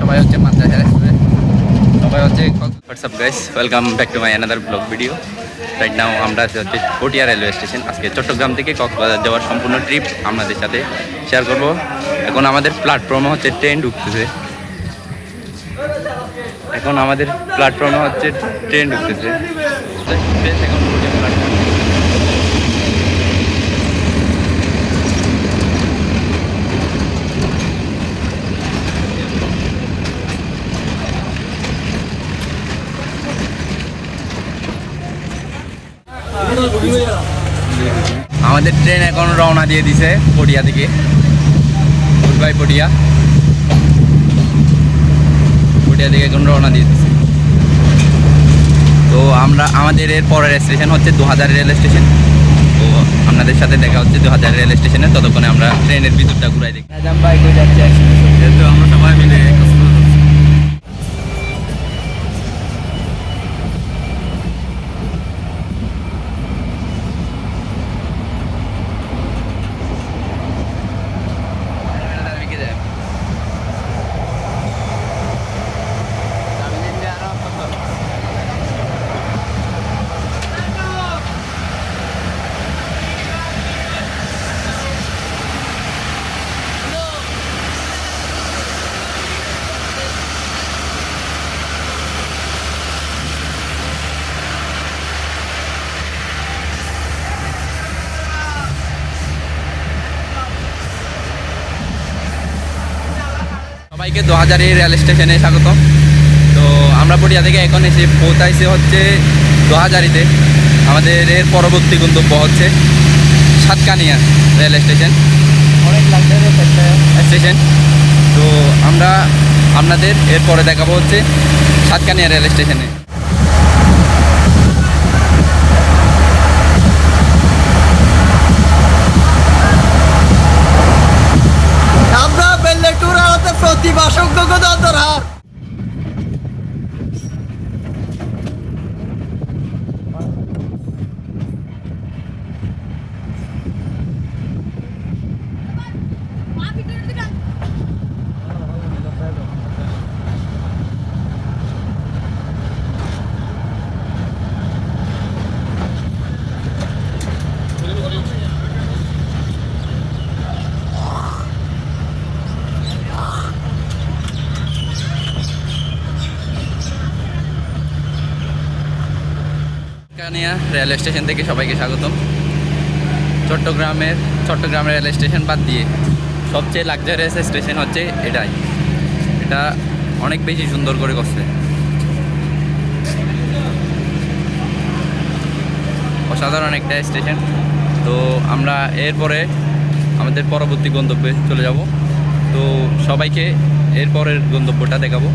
সবাই হচ্ছে সবাই হচ্ছে WhatsApp guys welcome back to my another blog video right now আমরা হচ্ছে পটিয়া রেলওয়ে স্টেশন আজকে চট্টগ্রাম থেকে কক্সবাজার যাওয়ার সম্পূর্ণ ট্রিপ আপনাদের সাথে শেয়ার করব। এখন আমাদের প্ল্যাটফর্মে হচ্ছে ট্রেন ঢুকতেছে এখন আমাদের প্ল্যাটফর্মে হচ্ছে ট্রেন ঢুকতেছে এখন পটিয়া প্ল্যাটফর্ম আমাদের ট্রেন এখন রওনা দিয়ে দিছে পটিয়া থেকে। Good bye Patiya. পটিয়া থেকে এখন রওনা দিয়ে দিছে। তো আমরা আমাদের এর পরের স্টেশন হচ্ছে দু হাজার রেল স্টেশন তো আপনাদের সাথে দেখা হচ্ছে দু হাজার রেল স্টেশনে ততক্ষণে আমরা ট্রেনের ভিতরটা ঘুরাই দেখি। যেহেতু আমরা সবাই মিলে সবাইকে দু হাজার রেল স্টেশনে স্বাগতম তো আমরা পটিয়া থেকে এখন এসে পৌঁছাইছে হচ্ছে দু হাজারিতে আমাদের এর পরবর্তী গন্তব্য হচ্ছে সাতকানিয়া রেল স্টেশন। অনেক লাগবে স্টেশন। তো আমরা আপনাদের এরপরে দেখাবো হচ্ছে সাতকানিয়া রেল স্টেশনে। সাতকানিয়া রেল স্টেশন থেকে সবাইকে স্বাগতম। চট্টগ্রামের চট্টগ্রাম রেল স্টেশন বাদ দিয়ে সবচেয়ে লাক্সারিয়াস স্টেশন হচ্ছে এটাই। এটা অনেক বেশি সুন্দর করে করছে। অসাধারণ একটা স্টেশন তো আমরা এরপরে আমাদের পরবর্তী গন্তব্যে চলে যাব। তো সবাইকে এরপরের গন্তব্যটা দেখাবো।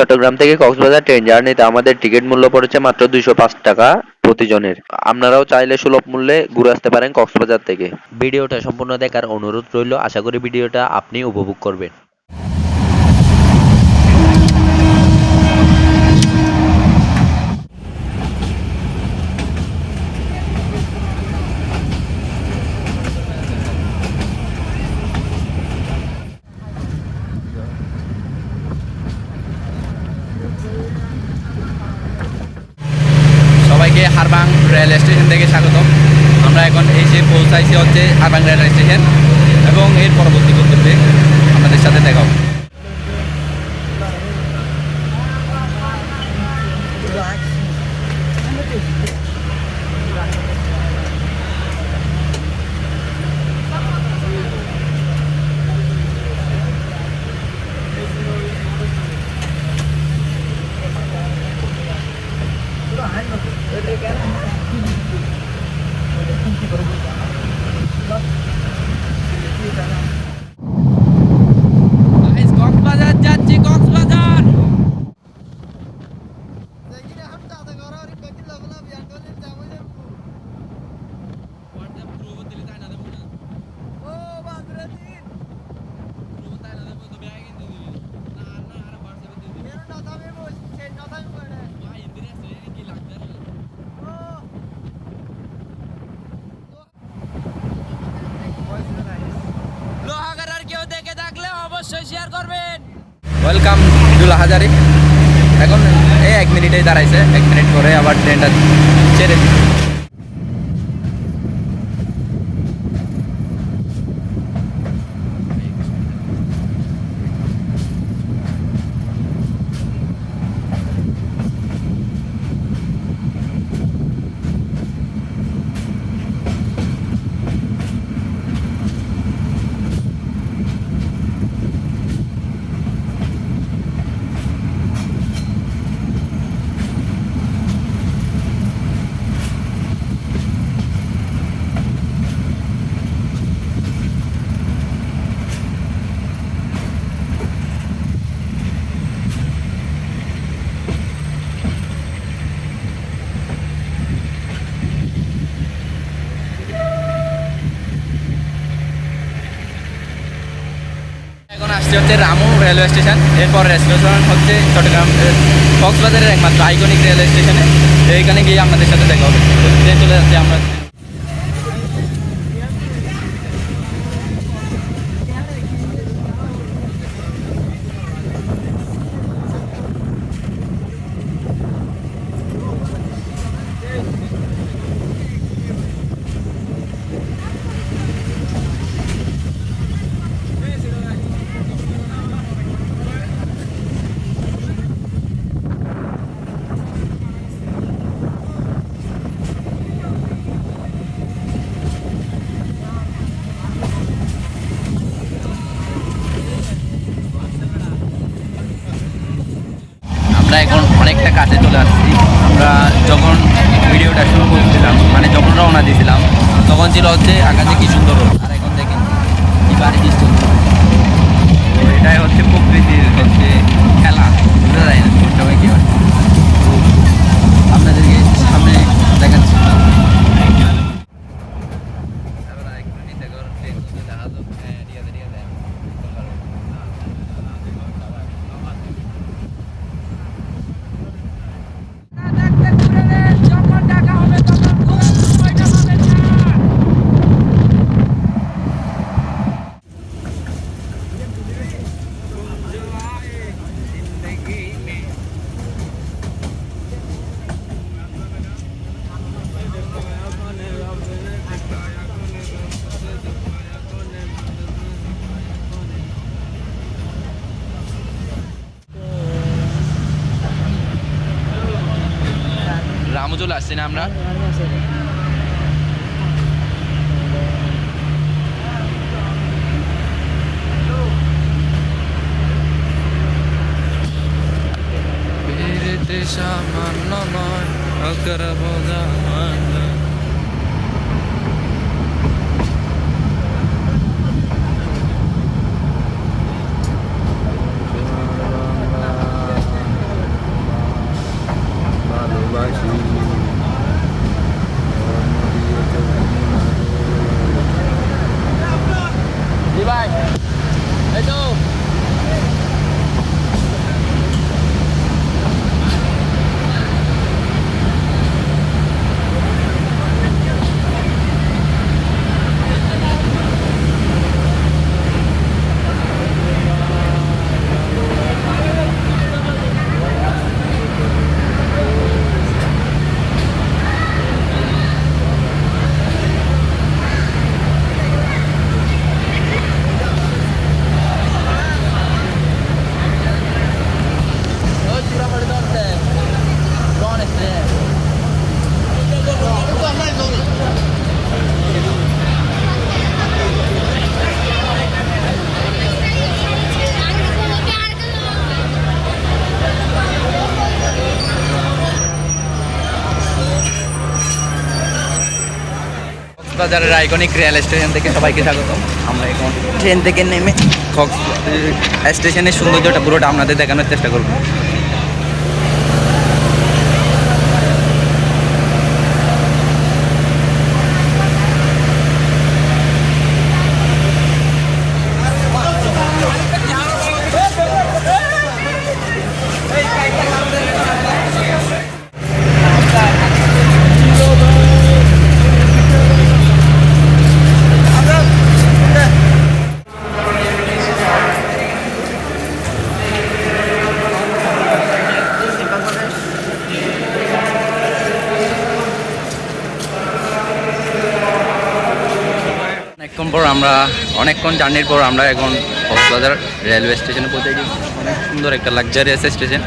চট্টগ্রাম থেকে কক্সবাজার ট্রেন জার্নিতে আমাদের টিকিট মূল্য পড়েছে মাত্র দুইশো পাঁচ টাকা প্রতিজনের। আপনারাও চাইলে সুলভ মূল্যে ঘুরে আসতে পারেন কক্সবাজার থেকে। ভিডিওটা সম্পূর্ণ দেখার অনুরোধ রইল। আশা করি ভিডিওটা আপনি উপভোগ করবেন সবাইকে হারবাং রেল স্টেশন থেকে স্বাগতম আমরা এখন এসে পৌঁছাইছি হচ্ছে হারবাং রেল স্টেশন এবং এর পরবর্তী গন্তব্যে আমাদের সাথে দেখা হবে। Guys, হাজারি এখন এই এক মিনিটেই দাঁড়াইছে এক মিনিট পরে আবার ট্রেনটা ছেড়ে দিবে। এখন আসছে হচ্ছে রামু রেলওয়ে স্টেশন এরপর স্টেশন হচ্ছে চট্টগ্রাম কক্সবাজারের একমাত্র আইকনিক রেলওয়ে স্টেশনে এইখানে গিয়ে আপনাদের সাথে দেখা হবে। চলে যাচ্ছে আমরা এখন অনেকটা কাছে চলে আসছি আমরা যখন ভিডিওটা শুরু করছিলাম মানে যখন রওনা দিয়েছিলাম, তখন ছিল হচ্ছে আকাশে কি সুন্দর রোদ। চলে আসছি না আমরা সামান্য নয় কক্সবাজারের আইকনিক রেল স্টেশন থেকে সবাইকে স্বাগত আমরা এখন ট্রেন থেকে নেমে কক্স স্টেশনের সৌন্দর্যটা পুরোটা আপনাদের দেখানোর চেষ্টা করব। আমরা অনেকক্ষণ জার্নির পর আমরা এখন কক্সবাজার রেলওয়ে স্টেশনে পৌঁছে গেছি। অনেক সুন্দর একটা লাক্সারিয়াস স্টেশন